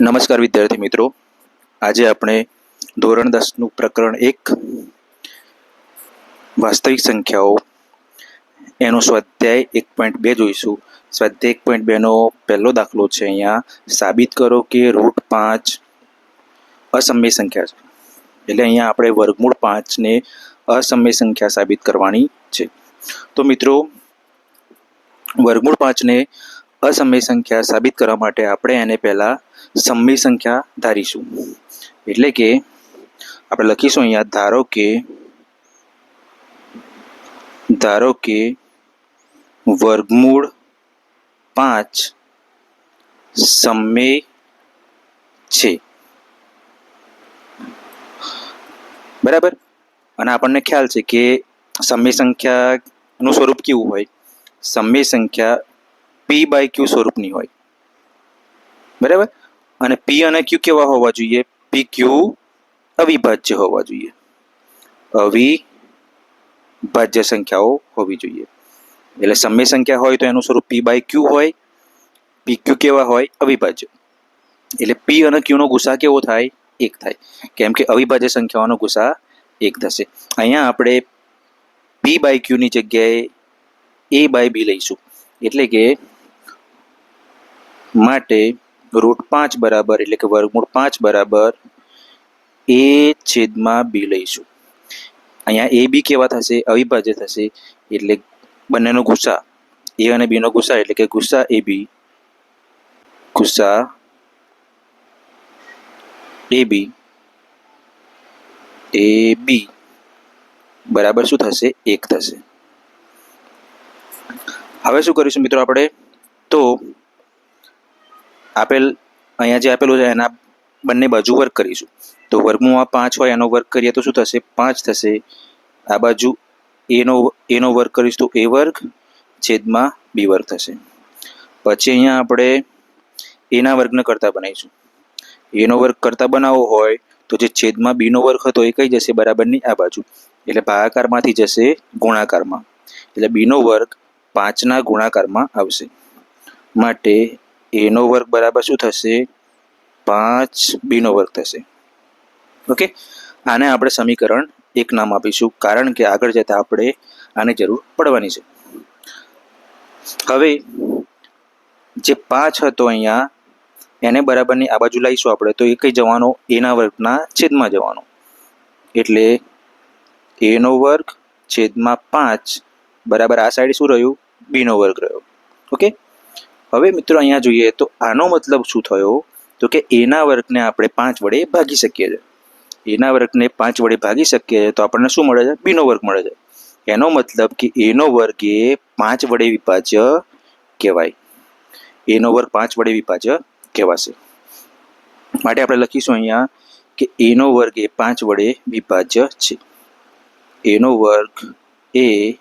નમસ્કાર વિદ્યાર્થી મિત્રો. આજે આપણે ધોરણ દસનું પ્રકરણ એક, વાસ્તવિક સંખ્યાઓ. એનો સ્વાધ્યાય એક પોઈન્ટ બે જોઈશું. સ્વાધ્યાય એક પોઈન્ટ બેનો પહેલો દાખલો છે અહીંયા. સાબિત કરો કે રૂટ પાંચ અસમય સંખ્યા છે. એટલે અહીંયા આપણે વર્ગમૂળ પાંચને અસમય સંખ્યા સાબિત કરવાની છે. તો મિત્રો, વર્ગમૂળ પાંચને અસમય સંખ્યા સાબિત કરવા માટે આપણે એને પહેલાં સમય સંખ્યા ધારીશું. એટલે કે આપણે લખીશું અહીંયા, ધારો કે ધારો કે વર્ગમૂળ પાંચ સમય છે. બરાબર? અને આપણને ખ્યાલ છે કે સમય સંખ્યાનું સ્વરૂપ કેવું હોય? સમય સંખ્યા પી બાય ક્યુ સ્વરૂપની હોય. બરાબર? અને પી અને ક્યુ કેવા હોવા જોઈએ? પી ક્યુ અવિભાજ્ય હોવા જોઈએ. અવિભાજ્ય સંખ્યાઓ હોવી જોઈએ. એટલે સમય સંખ્યા હોય તો એનું સ્વરૂપ પી બાય ક્યુ હોય. પી ક્યુ કેવા હોય? અવિભાજ્ય. એટલે પી અને ક્યુનો ગુસા કેવો થાય? એક થાય. કેમ કે અવિભાજ્ય સંખ્યાઓનો ગુસા એક થશે. અહીંયા આપણે પી બાય ક્યુની જગ્યાએ એ બાય બી લઈશું. એટલે કે માટે રૂટ પાંચ બરાબર એટલે કે વર્ગમૂળ પાંચ બરાબર એ છેદમાં બી લઈશું. અહીંયા એ બી કેવા થશે? અવિભાજ્ય થશે. એટલે બંનેનો ગુસ્સા, એ અને બીનો ગુસ્સા એટલે કે ગુસ્સા એ બી, ગુસ્સા એ બી એ બી બરાબર શું થશે? એક થશે. હવે શું કરીશું મિત્રો આપણે? તો આપેલ, અહીંયા જે આપેલું છે, એના બંને બાજુ વર્ગ કરીશું. તો વર્ગમાં પાંચ હોય, એનો વર્ગ કરીએ તો શું થશે? પાંચ થશે. આ બાજુ એનો એનો વર્ગ કરીશું તો એ વર્ગ છેદમાં બી વર્ગ થશે. પછી અહીંયા આપણે એના વર્ગને કરતા બનાવીશું. એનો વર્ગ કરતા બનાવવો હોય, તો જે છેદમાં બીનો વર્ગ હતો એ કઈ જશે? બરાબરની આ બાજુ. એટલે ભાગાકારમાંથી જશે ગુણાકારમાં. એટલે બીનો વર્ગ પાંચના ગુણાકારમાં આવશે. માટે એનો વર્ગ બરાબર શું થશે? પાંચ બીનો વર્ગ થશે. ઓકે? આને આપણે સમીકરણ એક નામ આપીશું, કારણ કે આગળ જતાં આપણે આની જરૂર પડવાની છે. હવે, જે પાંચ હતો અહીંયા, એને બરાબરની આ બાજુ લાવીશું આપણે, તો એ કઈ જવાનો? એના વર્ગના છેદમાં જવાનો. એટલે એનો વર્ગ છેદમાં પાંચ, બરાબર આ સાઈડ શું રહ્યું? બીનો વર્ગ રહ્યો. ઓકે? હવે મિત્રો અહીંયા જોઈએ તો આનો મતલબ શું થયો? તો કે એના વર્ગને આપણે પાંચ વડે ભાગી શકીએ છીએ. એના વર્ગને પાંચ વડે ભાગી શકીએ તો આપણને શું મળે છે? બીનો વર્ગ મળે છે. એનો મતલબ કે એનો વર્ગ એ પાંચ વડે વિભાજ્ય કહેવાય. એનો વર્ગ પાંચ વડે વિભાજ્ય કહેવાશે. માટે આપણે લખીશું અહીંયા કે એનો વર્ગ એ પાંચ વડે વિભાજ્ય છે. એનો વર્ગ એ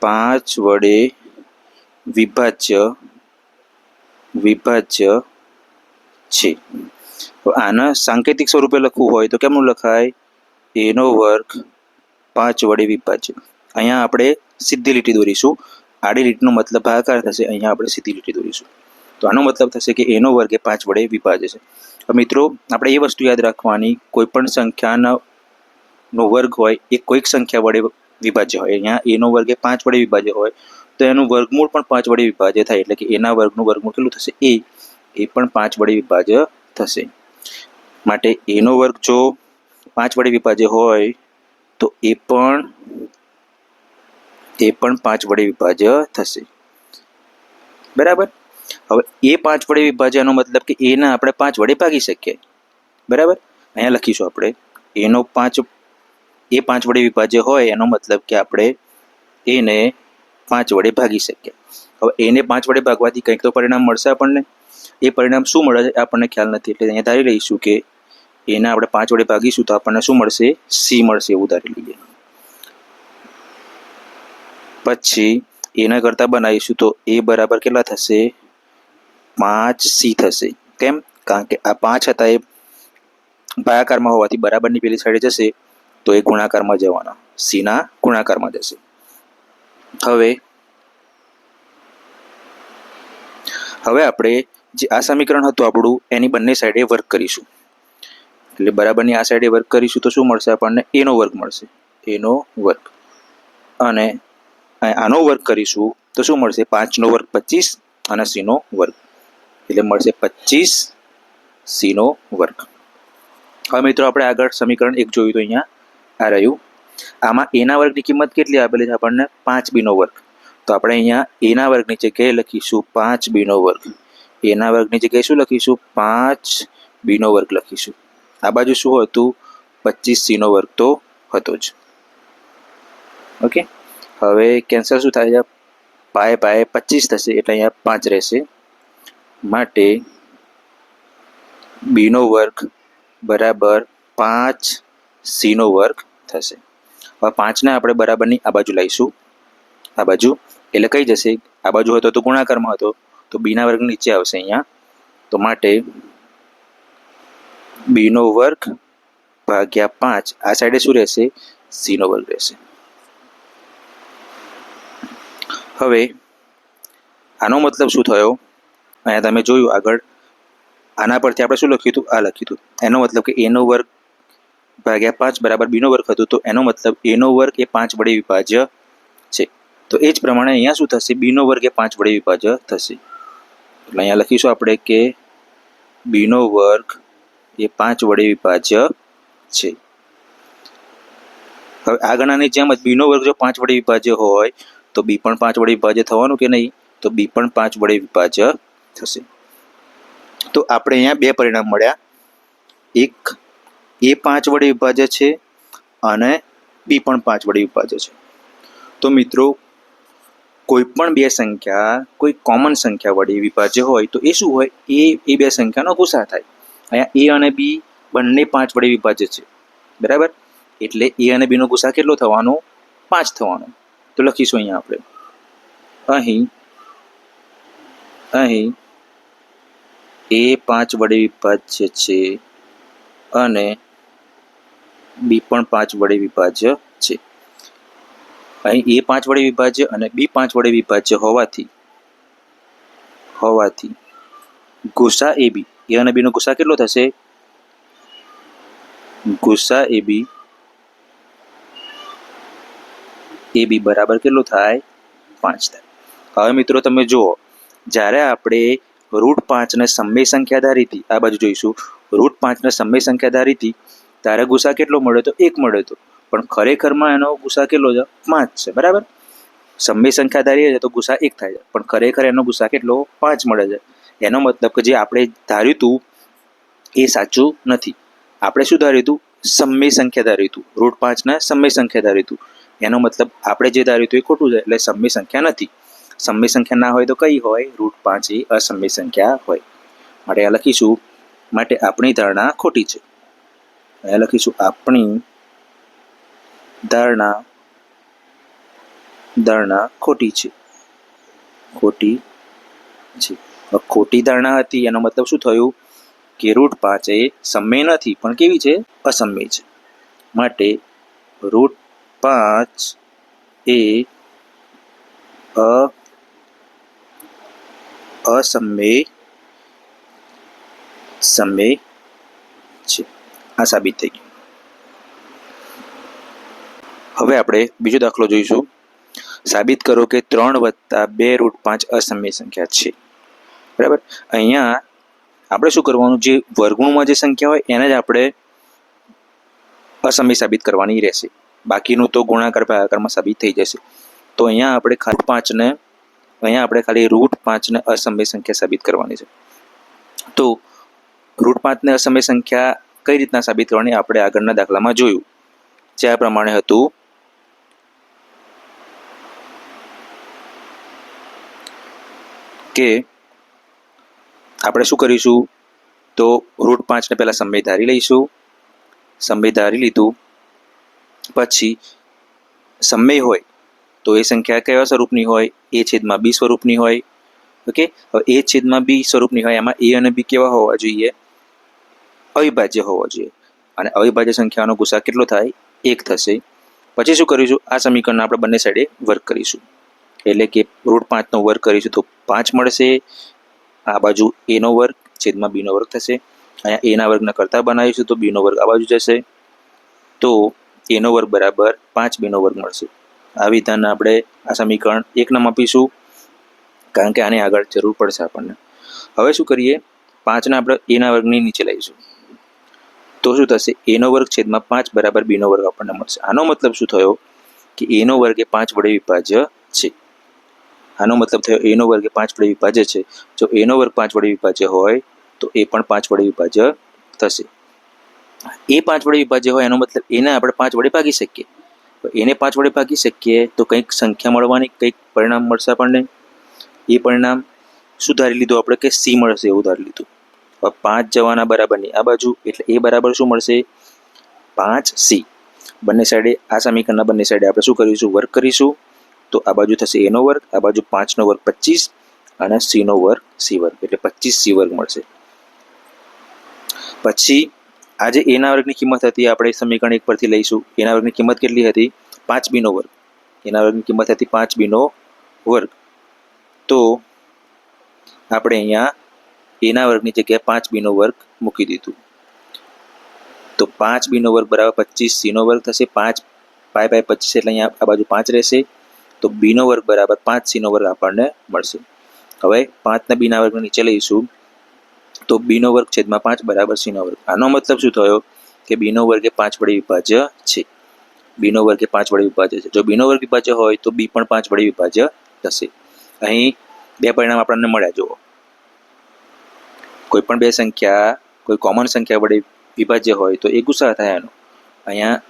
પાંચ વડે વિભાજ્ય વિભાજ્ય છે. આના સાંકેતિક સ્વરૂપે લખવું હોય તો કેમનું લખાય? એનો વર્ગ પાંચ વડે વિભાજ્ય. અહીંયા આપણે સીધી લીટી દોરીશું. આડી લીટીનો મતલબ ભાગાકાર થશે, અહીંયા આપણે સીધી લીટી દોરીશું. તો આનો મતલબ થશે કે એનો વર્ગ એ પાંચ વડે વિભાજ્ય છે. મિત્રો, આપણે એ વસ્તુ યાદ રાખવાની, કોઈ પણ સંખ્યાના નો વર્ગ હોય, એ કોઈક સંખ્યા વડે વિભાજ્ય હોય. અહીંયા એનો વર્ગ એ પાંચ વડે વિભાજ્ય હોય. તો એનું વર્ગમૂળ પણ પાંચ વડે વિભાજ્ય થાય એટલે કે એના વર્ગનું વર્ગમૂળ કેટલું થશે? એ. એ પણ પાંચ વડે વિભાજ્ય થશે. માટે એનો વર્ગ જો પાંચ વડે વિભાજ્ય હોય, તો એ પણ એ પણ પાંચ વડે વિભાજ્ય થશે. બરાબર? હવે એ પાંચ વડે વિભાજ્યનો મતલબ કે એના આપણે પાંચ વડે ભાગી શકીએ. બરાબર? અહીંયા લખીશું આપણે. એનો પાંચ, એ પાંચ વડે વિભાજ્ય હોય, એનો મતલબ કે આપણે એને પાંચ વડે ભાગી શકીએ હવે એને પાંચ વડે ભાગવાથી કંઈક તો પરિણામ મળશે આપણને. એ પરિણામ શું મળે છે આપણને ખ્યાલ નથી. એટલે અહીંયા ધારી લઈશું કે એને આપણે પાંચ વડે ભાગીશું તો આપણને શું મળશે? સી મળશે એવું ધારી લઈએ. પછી એના કરતાં બનાવીશું તો એ બરાબર કેટલા થશે? પાંચ સી થશે. કેમ? કારણ કે આ પાંચ હતા એ ભાગાકારમાં હોવાથી બરાબરની પેલી સાઈડે જશે તો એ ગુણાકારમાં જવાના. સીના ગુણાકારમાં જશે. હવે હવે આપણે જે આ સમીકરણ હતું આપણું, એની બંને સાઈડે વર્ક કરીશું. એટલે બરાબરની આ સાઈડે વર્ક કરીશું તો શું મળશે આપણને? એનો વર્ગ મળશે. એનો વર્ગ અને આનો વર્ગ કરીશું તો શું મળશે? પાંચનો વર્ગ પચીસ અને સીનો વર્ગ એટલે મળશે પચીસ સીનો વર્ગ હવે મિત્રો, આપણે આગળ સમીકરણ એક જોયું તો અહીંયા આ રહ્યું. આમાં એના વર્ગની કિંમત કેટલી આપેલી છે આપણને? પાંચ બીનો વર્ગ. તો આપણે અહીંયા એના વર્ગની જગ્યાએ લખીશું પાંચ બીનો વર્ગ. એના વર્ગની જગ્યાએ શું લખીશું? પાંચ બીનો વર્ગ લખીશું. આ બાજુ શું હતું? પચીસ સીનો વર્ગ તો હતો જ. ઓકે હવે કેન્સલ શું થાય છે? પાય પાય પચીસ થશે, એટલે અહીંયા પાંચ રહેશે. માટે બીનો વર્ગ બરાબર પાંચ સીનો વર્ગ થશે. હવે પાંચને આપણે બરાબરની આ બાજુ લઈશું. આ બાજુ એટલે કઈ જશે? આ બાજુ હતો તો ગુણાકારમાં હતો. તો બીના વર્ગ નીચે આવશે અહીંયા. તો માટે બીનો વર્ગ ભાગ્યા પાંચ. આ સાઈડે શું રહેશે? સીનો વર્ગ રહેશે. હવે આનો મતલબ શું થયો? અહીંયા તમે જોયું આગળ. આના પરથી આપણે શું લખ્યું હતું? આ લખ્યું હતું. એનો મતલબ કે એનો વર્ગ ભાગ્યા પાંચ બરાબર બીનો વર્ગ હતું. તો એનો મતલબ એનો વર્ગ એ પાંચ વડે વિભાજ્ય છે. તો એ જ પ્રમાણે અહીંયા શું થશે? બીનો વર્ગ એ પાંચ વડે વિભાજ્ય થશે. એટલે અહીંયા લખીશું આપણે કે બીનો વર્ગ એ પાંચ વડે વિભાજ્ય છે. હવે આગળની જેમ જ બીનો વર્ગ જો પાંચ વડે વિભાજ્ય હોય, તો બી પણ પાંચ વડે વિભાજ્ય થવાનું કે નહીં? તો બી પણ પાંચ વડે વિભાજ્ય થશે. તો આપણે અહીંયા બે પરિણામ મળ્યા. એક એ પાંચ વડે વિભાજ્ય છે અને બી પણ પાંચ વડે વિભાજ્ય છે. તો મિત્રો, કોઈ પણ બે સંખ્યા, કોઈ કોમન સંખ્યા વડે વિભાજ્ય હોય તો એ શું હોય? એ એ બે સંખ્યાનો ગુસા થાય. અહીંયા એ અને બી બંને પાંચ વડે વિભાજ્ય છે. બરાબર? એટલે એ અને બીનો ગુસા કેટલો થવાનો? પાંચ થવાનો. તો લખીશું અહીંયા આપણે. અહીં અહીં એ પાંચ વડે વિભાજ્ય છે અને બી પણ પાંચ વડે વિભાજ્ય છે. અહીં એ પાંચ વડે વિભાજ્ય અને બી પાંચ વડે વિભાજ્ય હોવાથી હોવાથી ગુસા એ બી, એ અને બીનો ગુસા કેટલો થશે? ગુસા એ બી એ બી બરાબર કેટલો થાય? પાંચ થાય. હવે મિત્રો તમે જુઓ, જ્યારે આપણે રૂટ પાંચને સમય સંખ્યા ધારીથી આ બાજુ જોઈશું, રૂટ પાંચને સમય સંખ્યા ધારીથી ગુસ્સા કેટલો મળ્યો તો એક મળ્યો હતો પણ ખરેખરમાં એનો ગુસ્સા કેટલો છે? પાંચ છે, બરાબર? સમય સંખ્યા ધારીએ છીએ તો ગુસ્સા એક થાય છે. પણ ખરેખર એનો ગુસ્સા કેટલો? પાંચ મળે છે. એનો મતલબ કે જે આપણે ધાર્યું હતું એ સાચું નથી. આપણે શું ધાર્યું હતું સમય સંખ્યા ધાર્યું હતું રૂટ પાંચના સમય સંખ્યા ધાર્યું હતું એનો મતલબ આપણે જે ધાર્યું હતું એ ખોટું છે, એટલે સમય સંખ્યા નથી. સમય સંખ્યા ના હોય તો કઈ હોય? રૂટ પાંચ એ અસમય સંખ્યા હોય. માટે આ લખીશું, માટે આપણી ધારણા ખોટી છે. અહીંયા લખીશું આપણી ધારણા ધારણા ખોટી છે. ખોટી છે. ખોટી ધારણા હતી, એનો મતલબ શું થયું? કે રૂટ પાંચ એ સમય નથી, પણ કેવી છે? અસમય છે. માટે રૂટ પાંચ એ અ, અસમય, સમય છે. આ સાબિત થઈ ગયું. હવે આપણે બીજો દાખલો જોઈશું. સાબિત કરો કે ત્રણ વત્તા બે રૂટ પાંચ અસમય સંખ્યા છે. બરાબર? અહીંયા આપણે શું કરવાનું? જે વર્ગુણમાં જે સંખ્યા હોય, એને જ આપણે અસમય સાબિત કરવાની રહેશે. બાકીનું તો ગુણાકાર ભાગાકારમાં સાબિત થઈ જશે. તો અહીંયા આપણે ખાલી પાંચને અહીંયા આપણે ખાલી રૂટ પાંચને અસમય સંખ્યા સાબિત કરવાની છે. તો રૂટ પાંચને અસમય સંખ્યા કઈ રીતના સાબિત કરવાની આપણે આગળના દાખલામાં જોયું. જે આ પ્રમાણે હતું. કે આપણે શું કરીશું? તો રૂટ પાંચને પહેલાં સમય ધારી લઈશું. સમય ધારી લીધું. પછી સમય હોય તો એ સંખ્યા કેવા સ્વરૂપની હોય? એ છેદમાં બી સ્વરૂપની હોય. ઓકે? હવે એ છેદમાં બી સ્વરૂપની હોય એમાં એ અને બી કેવા હોવા જોઈએ? અવિભાજ્ય હોવો જોઈએ. અને અવિભાજ્ય સંખ્યાનો ગુસા કેટલો થાય? એક થશે. પછી શું કરીશું? આ સમીકરણ આપણે બંને સાઈડે વર્ક કરીશું. એટલે કે રૂટ પાંચનો વર્ક કરીશું તો પાંચ મળશે. આ બાજુ એનો વર્ગ છેદમાં બીનો વર્ગ થશે. અહીંયા એના વર્ગના કરતા બનાવીશું તો બીનો વર્ગ આ બાજુ જશે. તો એનો વર્ગ બરાબર પાંચ બીનો વર્ગ મળશે. આ વિધાન આપણે આ સમીકરણ એક નામ આપીશું. કારણ કે આની આગળ જરૂર પડશે આપણને. હવે શું કરીએ? પાંચના આપણે એના વર્ગની નીચે લઈશું. તો શું થશે? એનો વર્ગ છેદમાં પાંચ બરાબર બીનો વર્ગ આપણને મળશે. આનો મતલબ શું થયો? કે એનો વર્ગ એ પાંચ વડે વિભાજ્ય છે. આનો મતલબ થયો એનો વર્ગ એ પાંચ વડે વિભાજ્ય છે. જો એનો વર્ગ પાંચ વડે વિભાજ્ય હોય, તો એ પણ પાંચ વડે વિભાજ્ય થશે. એ પાંચ વડે વિભાજ્ય હોય, એનો મતલબ એને આપણે પાંચ વડે ભાગી શકીએ. એને પાંચ વડે ભાગી શકીએ, તો કંઈક સંખ્યા મળવાની, કંઈક પરિણામ મળશે આપણને. એ પરિણામ શું ધારી લીધું આપણે કે સી મળશે એવું ધારી લીધું. પાંચ જવાના બરાબરની આ બાજુ એટલે એ બરાબર શું મળશે? પાંચ સી. બંને સાઈડે આ સમીકરણના બંને સાઈડે આપણે શું કરીશું? વર્ક કરીશું. તો આ બાજુ થશે એનો વર્ગ આ બાજુ પાંચનો વર્ગ પચીસ અને સીનો વર્ગ સી વર્ગ એટલે પચીસ સી વર્ગ મળશે. પછી આજે એના વર્ગની કિંમત હતી, આપણે સમીકરણ એક પરથી લઈશું. એના વર્ગની કિંમત કેટલી હતી? પાંચ બીનો વર્ગ એના વર્ગની કિંમત હતી પાંચ બીનો વર્ગ તો આપણે અહીંયા એના વર્ગની જગ્યાએ પાંચ બીનો વર્ગ મૂકી દીધું. તો પાંચ બીનો વર્ગ બરાબર પચીસ સીનો વર્ગ થશે, પાંચ પાય પાય પચીસ એટલે અહીંયા આ બાજુ પાંચ રહેશે. તો બીનો વર્ગ બરાબર પાંચ સીનો વર્ગ આપણને મળશે. હવે પાંચના બીના વર્ગ નીચે લઈશું. તો બીનો વર્ગ છેદમાં પાંચ બરાબર સીનો વર્ગ. આનો મતલબ શું થયો? કે બીનો વર્ગ પાંચ વડે વિભાજ્ય છે. બીનો વર્ગ પાંચ વડે વિભાજ્ય છે. જો બીનો વર્ગ વિભાજ્ય હોય તો બી પણ પાંચ વડે વિભાજ્ય થશે. અહીં બે પરિણામ આપણને મળ્યા, જુઓ. કોઈ પણ બે સંખ્યા, કોઈ કોમન સંખ્યા વડે વિભાજ્ય હોય તો એ ગુસા થાય એનો અહીંયા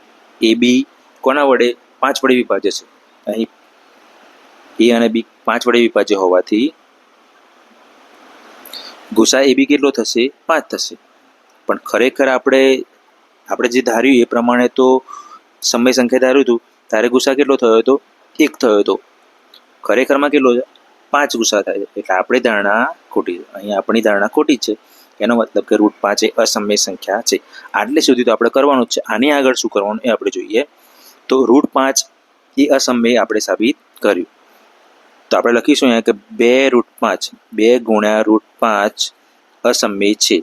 એ બી કોના વડે? પાંચ વડે વિભાજ્ય છે. અહીં એ અને બી પાંચ વડે વિભાજ્ય હોવાથી ગુસા એ બી કેટલો થશે? પાંચ થશે. પણ ખરેખર આપણે આપણે જે ધાર્યું એ પ્રમાણે તો સમય સંખ્યા ધાર્યું હતું, ત્યારે ગુસા કેટલો થયો હતો? એક થયો હતો. ખરેખરમાં કેટલો પાંચ ગુસા થાય છે. એટલે આપણી ધારણા ખોટી અહીંયા આપણી ધારણા ખોટી છે. એનો મતલબ કે રૂટ પાંચ એ અસમય સંખ્યા છે. આટલે સુધી તો આપણે કરવાનું જ છે. આની આગળ શું કરવાનું એ આપણે જોઈએ. તો રૂટ પાંચ એ અસમય આપણે સાબિત કર્યું. તો આપણે લખીશું અહીંયા કે બે રૂટ પાંચ, બે ગુણ્યા રૂટ પાંચ અસમય છે.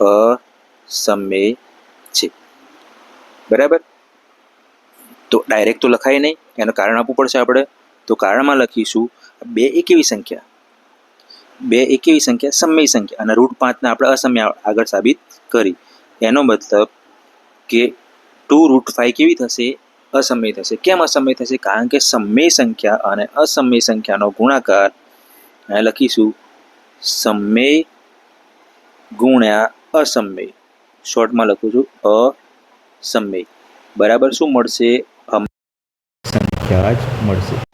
અસમય છે. બરાબર? તો ડાયરેક્ટ તો લખાય નહીં. એનું કારણ આપવું પડશે આપણે. તો કારણમાં લખીશું બે એક એવી સંખ્યા. બે એક એવી સંખ્યા, સમય સંખ્યા અને રૂટ પાંચને આપણે અસમય આગળ સાબિત કરી. એનો મતલબ કે ટુ રૂટ ફાઈવ કેવી થશે? અસમય થશે. કેમ અસમય થશે? કારણ કે સમય સંખ્યા અને અસમય સંખ્યાનો ગુણાકાર અહીં લખીશું સમય ગુણ્યા અસમય. શોર્ટમાં લખું છું અસમય. બરાબર શું મળશે? સંખ્યા જ મળશે.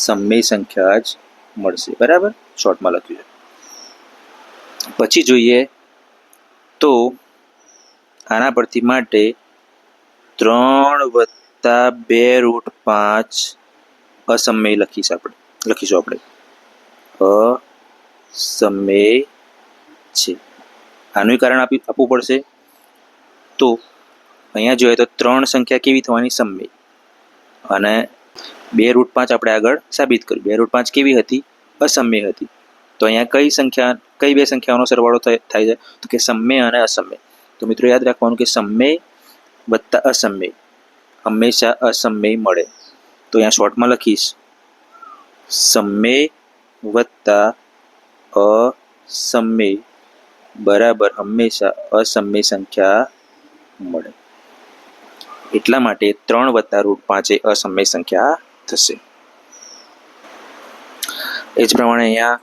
અસમય સંખ્યા જ મળશે. બરાબર? શોર્ટમાં લખ્યું છે. પછી જોઈએ તો આના પરથી માટે ત્રણ વત્તા બે રૂટ પાંચ અસમય લખીશ આપણે લખીશું આપણે. અસમય છે. આનું કારણ આપી, આપવું પડશે. તો અહીંયા જોઈએ તો ત્રણ સંખ્યા કેવી થવાની? સમય. અને બે રૂટ પાંચ આપણે આગળ સાબિત કર્યું. બે રૂટ પાંચ કેવી હતી? અસમય હતી. તો અહીંયા કઈ સંખ્યા, કઈ બે સંખ્યાઓનો સરવાળો થાય થાય છે? તો કે સમય અને અસમય. તો મિત્રો યાદ રાખવાનું કે સમય વત્તા અસમય. હંમેશા અસમય મળે. તો અહીંયા શોર્ટમાં લખીશ. સમય વત્તા અસમય. બરાબર, હંમેશા અસમય સંખ્યા મળે. એટલા માટે ત્રણ વત્તા રૂટ પાંચ અસમય સંખ્યા થશે. એ જ પ્રમાણે અહીંયા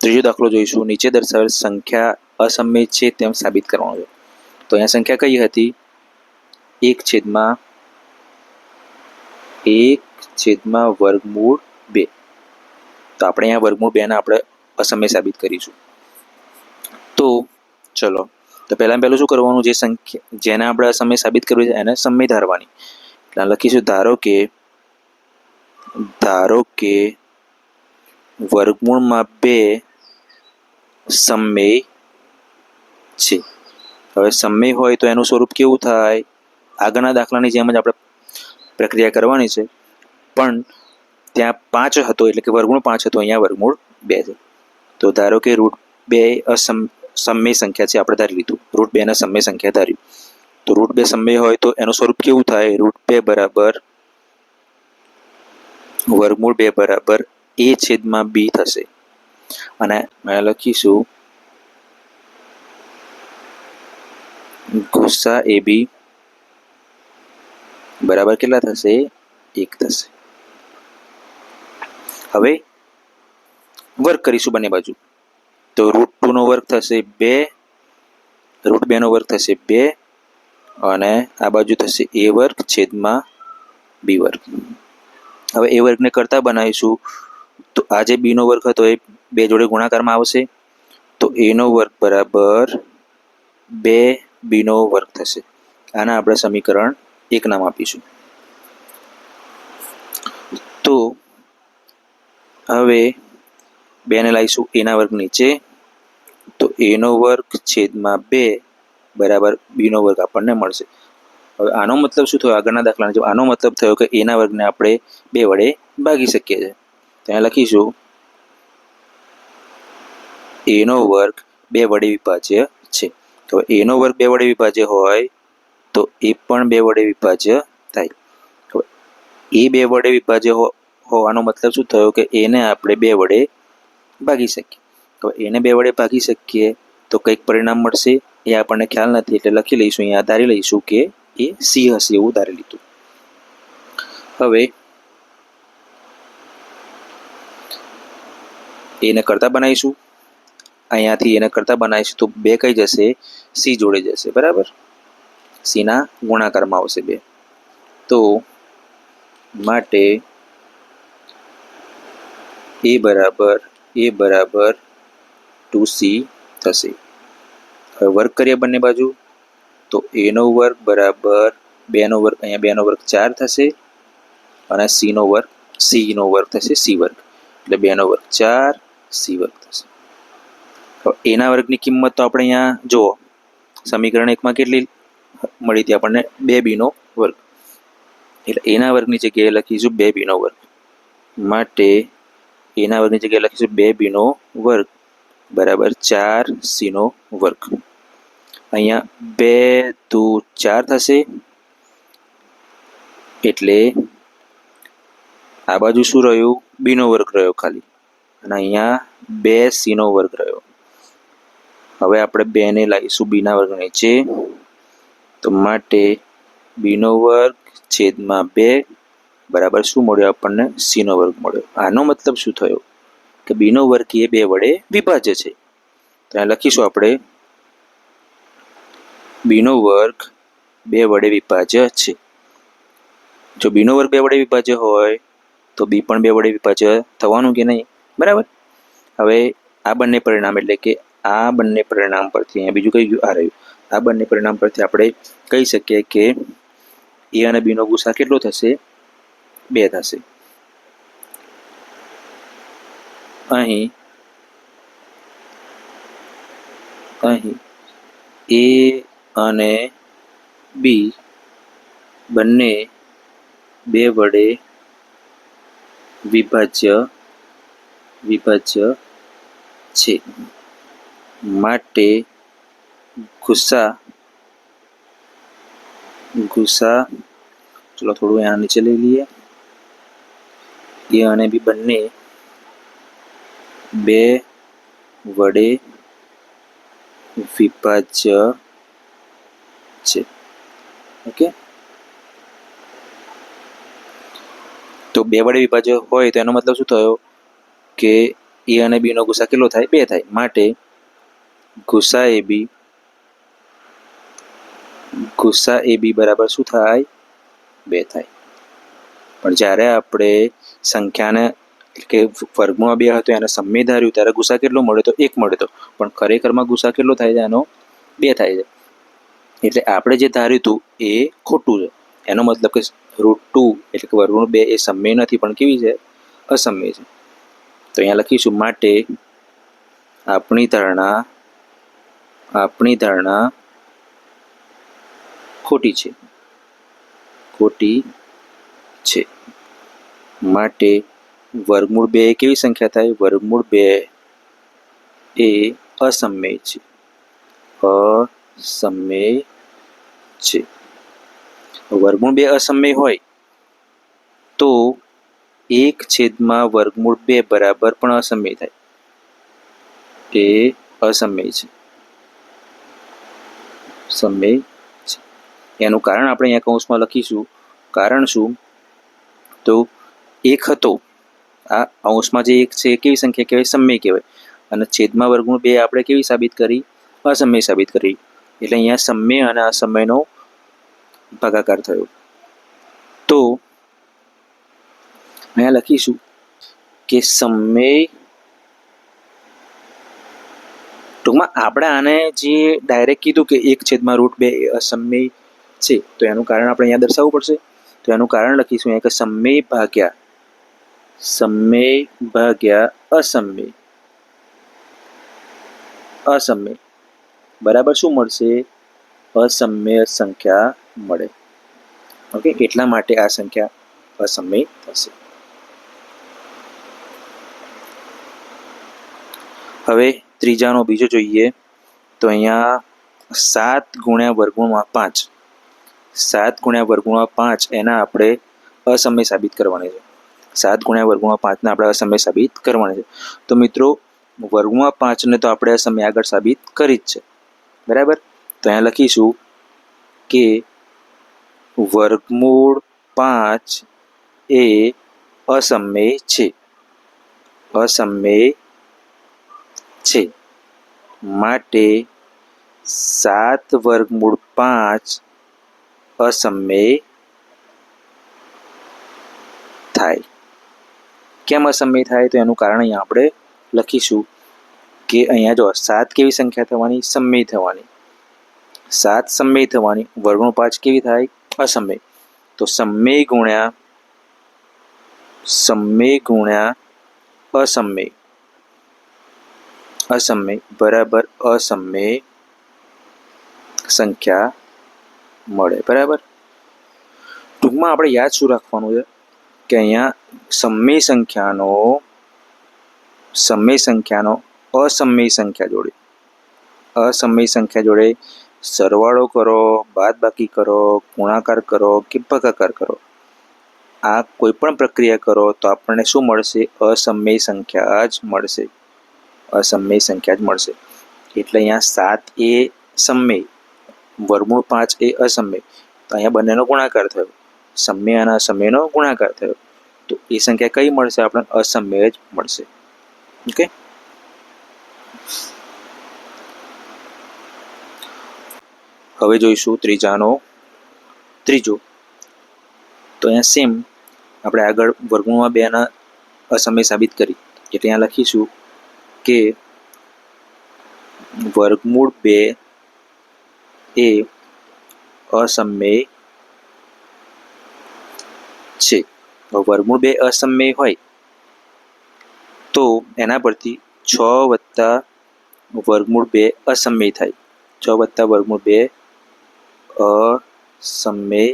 ત્રીજો દાખલો જોઈશું. નીચે દર્શાવેલ સંખ્યા અસમય છે તેમ સાબિત કરવાનો છે. તો અહીંયા સંખ્યા કઈ હતી? એક છેદમાં એક છેદમાં વર્ગમૂળ બે. તો આપણે અહીંયા વર્ગમૂળ બેના આપણે અસમય સાબિત કરીશું. તો ચલો તો પહેલાં પહેલું શું કરવાનું? જે સંખ્યા, જેને આપણે સમય સાબિત કરવી છે, એને સમય ધારવાની. એટલે લખીશું, ધારો કે ધારો કે વર્ગમૂળમાં બે સમય છે. હવે સમય હોય તો એનું સ્વરૂપ કેવું થાય? આગળના દાખલાની જેમ જ આપણે પ્રક્રિયા કરવાની છે. પણ ત્યાં પાંચ હતો, એટલે કે વર્ગમૂળ પાંચ હતો, અહીંયા વર્ગમૂળ બે છે. તો ધારો કે રૂટ બે અસમ સમય સંખ્યા છે, આપણે ધારી લીધું. રૂટ બેના સમય સંખ્યા ધાર્યું તો રૂટ બે સમય હોય તો એનું સ્વરૂપ કેવું થાય? રૂટ બે બરાબર વર્ગમૂળ બે બરાબર એ છેદમાં બી થશે. અને મેં લખીશું ગુસ્સા એ બી બરાબર કેટલા થશે? એક થશે. હવે વર્ક કરીશું બંને બાજુ. તો રૂટ નો વર્ક થશે બે, રૂટ બેનો વર્ગ થશે બે અને આ બાજુ થશે એ વર્ગ છેદમાં બી વર્ગ. હવે એ વર્ગને કરતાં બનાવીશું. તો આ જે બીનો વર્ગ હતો એ બે જોડે ગુણાકારમાં આવશે. તો એનો વર્ગ બરાબર બે બીનો વર્ગ થશે. આના આપણે સમીકરણ એક નામ આપીશું. તો હવે બેને લાવીશું એના વર્ગ નીચે. એનો વર્ગ છેદમાં બે બરાબર બીનો વર્ગ આપણને મળશે. હવે આનો મતલબ શું થયો? આગળના દાખલાનો જેમ આનો મતલબ થયો કે એના વર્ગને આપણે બે વડે ભાગી શકીએ છીએ. ત્યાં લખીશું, એનો વર્ગ બે વડે વિભાજ્ય છે. તો એનો વર્ગ બે વડે વિભાજ્ય હોય તો એ પણ બે વડે વિભાજ્ય થાય. તો એ બે વડે વિભાજ્ય હોવાનો મતલબ શું થયો કે એને આપણે બે વડે ભાગી શકીએ. તો એને બે વડે ભાગી શકીએ, તો કંઈક પરિણામ મળશે એ આપણને ખ્યાલ નથી, એટલે લખી લઈશું, અહીંયા ધારી લઈશું કે એ સી હશે એવું ધારી લીધું. હવે એને કરતા બનાવીશું. અહીંયાથી એને કરતા બનાવીશું તો બે કઈ જશે? સી જોડે જશે, બરાબર? સીના ગુણાકારમાં આવશે બે. તો માટે એ બરાબર એ બરાબર ટુ સી થશે. હવે વર્ક કરીએ બંને બાજુ, તો એનો વર્ગ બરાબર બેનો વર્ગ અહીંયા બેનો વર્ગ ચાર થશે અને સીનો વર્ગ સીનો વર્ગ થશે, સી વર્ગ એટલે બેનો વર્ગ ચાર, સી વર્ગ થશે. હવે એના વર્ગની કિંમત તો આપણે અહીંયા, જુઓ, સમીકરણ એકમાં કેટલી મળી હતી આપણને? બે બીનો વર્ગ. એટલે એના વર્ગની જગ્યાએ લખીશું બે બીનો વર્ગ. માટે એના વર્ગની જગ્યાએ લખીશું બે બીનો વર્ગ. બરાબર ચાર સીનો વર્ગ. અહીંયા બે, દુ, ચાર થશે. એટલે આ બાજુ શું રહ્યું? બીનો વર્ગ રહ્યો ખાલી. અને અહીંયા બે સીનો વર્ગ રહ્યો. હવે આપણે બેને લાવીશું બીના વર્ગ નીચે. તો માટે બીનો વર્ગ છેદમાં બે, બરાબર શું મળ્યો આપણને? સીનો વર્ગ મળ્યો. આનો મતલબ શું થયો? કે બીનો વર્ગ એ બે વડે વિભાજ્ય છે. ત્યાં લખીશું આપણે. બીનો વર્ગ બે વડે વિભાજ્ય છે. જો બીનો વર્ગ બે વડે વિભાજ્ય હોય, તો બી પણ બે વડે વિભાજ્ય થવાનું કે નહીં? બરાબર? હવે આ બંને પરિણામ એટલે કે આ બંને પરિણામ પરથી અહીંયા બીજું કઈ ગયું આ રહ્યું? આ બંને પરિણામ પરથી આપણે કહી શકીએ કે એ અને બીનો ગુસા કેટલો થશે? બે થશે. અહીં અહીં એ અને બી બંને બે વડે વિભાજ્ય વિભાજ્ય છે. માટે ગુસ્સા ગુસ્સા ચલો થોડું અહીંયા નીચે લઈ લઈએ. એ અને બી બંને બે વડે વિભાજ્ય છે. ઓકે? તો બે વડે વિભાજ્ય હોય તો એનો મતલબ શું થયો? કે એ અને બી નો ગુસા કેટલો થાય? બે થાય. માટે ગુસા એ બી ગુસ્સા એ બી બરાબર શું થાય? બે થાય. પણ જ્યારે આપણે સંખ્યાને કે વર્ગમાં બે હતો, એને સમય ધાર્યું, ત્યારે ગુસ્સા કેટલો મળ્યો તો એક મળ્યો હતો પણ ખરેખરમાં ગુસ્સા કેટલો થાય છે? એનો બે થાય છે. એટલે આપણે જે ધાર્યું હતું એ ખોટું છે. એનો મતલબ કે રૂટ ટુ એટલે કે વર્ગનું બે એ સમય નથી, પણ કેવી છે? અસમય છે. તો અહીંયા લખીશું, માટે આપણી ધારણા આપણી ધારણા ખોટી છે. ખોટી છે. માટે વર્ગમૂળ બે એ કેવી સંખ્યા થાય? વર્ગમૂળ બે એ અસમય છે. અસમય છે. વર્ગમૂળ બે અસમય હોય તો એક છેદમાં વર્ગમૂળ બે બરાબર પણ અસમય થાય. એ અસમય છે. સમય છે. એનું કારણ આપણે અહીંયા કૌંસમાં લખીશું. કારણ શું? તો એક હતો આ અંશમાં જે એક છે, એ કેવી સંખ્યા કહેવાય? સમય કહેવાય. અને છેદમાં વર્ગમૂળ બે આપણે કેવી સાબિત કરી? અસમય સાબિત કરી. એટલે અહીંયા સમય અને અસમયનો ભાગાકાર થયો. તો અહીંયા લખીશું કે સમય ટૂંકમાં આપણે આને જે ડાયરેક્ટ કીધું કે એક છેદમાં રૂટ બે અસમય છે, તો એનું કારણ આપણે અહીંયા દર્શાવવું પડશે. તો એનું કારણ લખીશું અહીંયા કે સમય ભાગ્યા સમય ભાગ્યા અસમય અસમય બરાબર શું મળશે? અસમય સંખ્યા મળે। ઓકે એટલા માટે આ સંખ્યા અસમય થશે। હવે ત્રીજાનો બીજો જોઈએ, તો અહીંયા સાત ગુણ્યા વર્ગુણમાં પાંચ. સાત ગુણ્યા વર્ગુણમાં પાંચ, એના આપણે અસમય સાબિત કરવાની છે. સાત ગુણ્યા વર્ગમાં પાંચને આપણે અસમય સાબિત કરવાના છે. તો મિત્રો, વર્ગમાં પાંચને તો આપણે અસમય આગળ સાબિત કરી જ છે. બરાબર? તો અહીંયા લખીશું કે વર્ગમૂળ પાંચ એ અસમય છે. અસમય છે. માટે સાત વર્ગમૂળ પાંચ અસમય થાય. કેમ અસમય થાય તો એનું કારણ અહીંયા આપણે લખીશું કે અહીંયા જો સાત કેવી સંખ્યા થવાની? સમય થવાની. સાત સમય થવાની. વર્ગમૂળ પાંચ કેવી થાય? અસમય. તો સમય ગુણ્યા સમય ગુણ્યા અસમય. અસમય બરાબર અસમય સંખ્યા મળે. બરાબર? ટૂંકમાં આપણે યાદ શું રાખવાનું છે? કે અહીંયા સમય સંખ્યાનો સમય સંખ્યાનો અસમય સંખ્યા જોડે. અસમય સંખ્યા જોડે સરવાળો કરો, બાદબાકી કરો, ગુણાકાર કરો કે ભાગાકાર કરો. આ કોઈ પણ પ્રક્રિયા કરો તો આપણને શું મળશે? અસમય સંખ્યા જ મળશે. અસમય સંખ્યા જ મળશે. એટલે અહીંયા સાત એ સમય, વરમૂળ પાંચ એ અસમય. તો અહીંયા બંનેનો ગુણાકાર થયો. સમય અને અસમયનો ગુણાકાર થયો. તો એ સંખ્યા કઈ મળશે? આપણને અસમય જ મળશે. ઓકે? હવે જોઈશું ત્રીજાનો, ત્રીજો. તો અહીંયા સેમ આપણે આગળ વર્ગમૂળમાં બેના અસમય સાબિત કરી. એટલે અહીંયા લખીશું કે વર્ગમૂળ બે એ અસમય છે. વર્ગમૂળ બે અસમય હોય, તો એના પરથી છ વત્તા વર્ગમૂળ બે અસમય થાય. છ વત્તા વર્ગમૂળ બે અસમય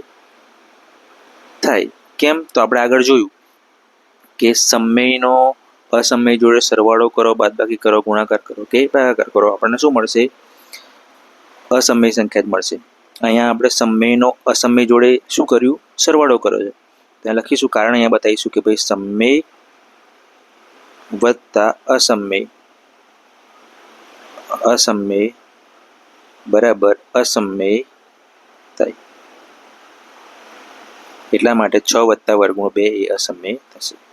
થાય. કેમ? તો આપણે આગળ જોયું કે સમયનો અસમય જોડે સરવાળો કરો, બાદબાકી કરો, ગુણાકાર કરો, કે ભાગાકાર કરો, આપણને શું મળશે? અસમય સંખ્યા જ મળશે. અહીંયા આપણે સમયનો અસમય જોડે શું કર્યું? સરવાળો કર્યો છે. ત્યાં લખીશું. કારણ અહીંયા બતાવીશું કે ભાઈ સમય વત્તા અસમય. અસમય બરાબર અસમય થાય. એટલા માટે છ વત્તા વર્ગમૂળ બે એ અસમય થશે.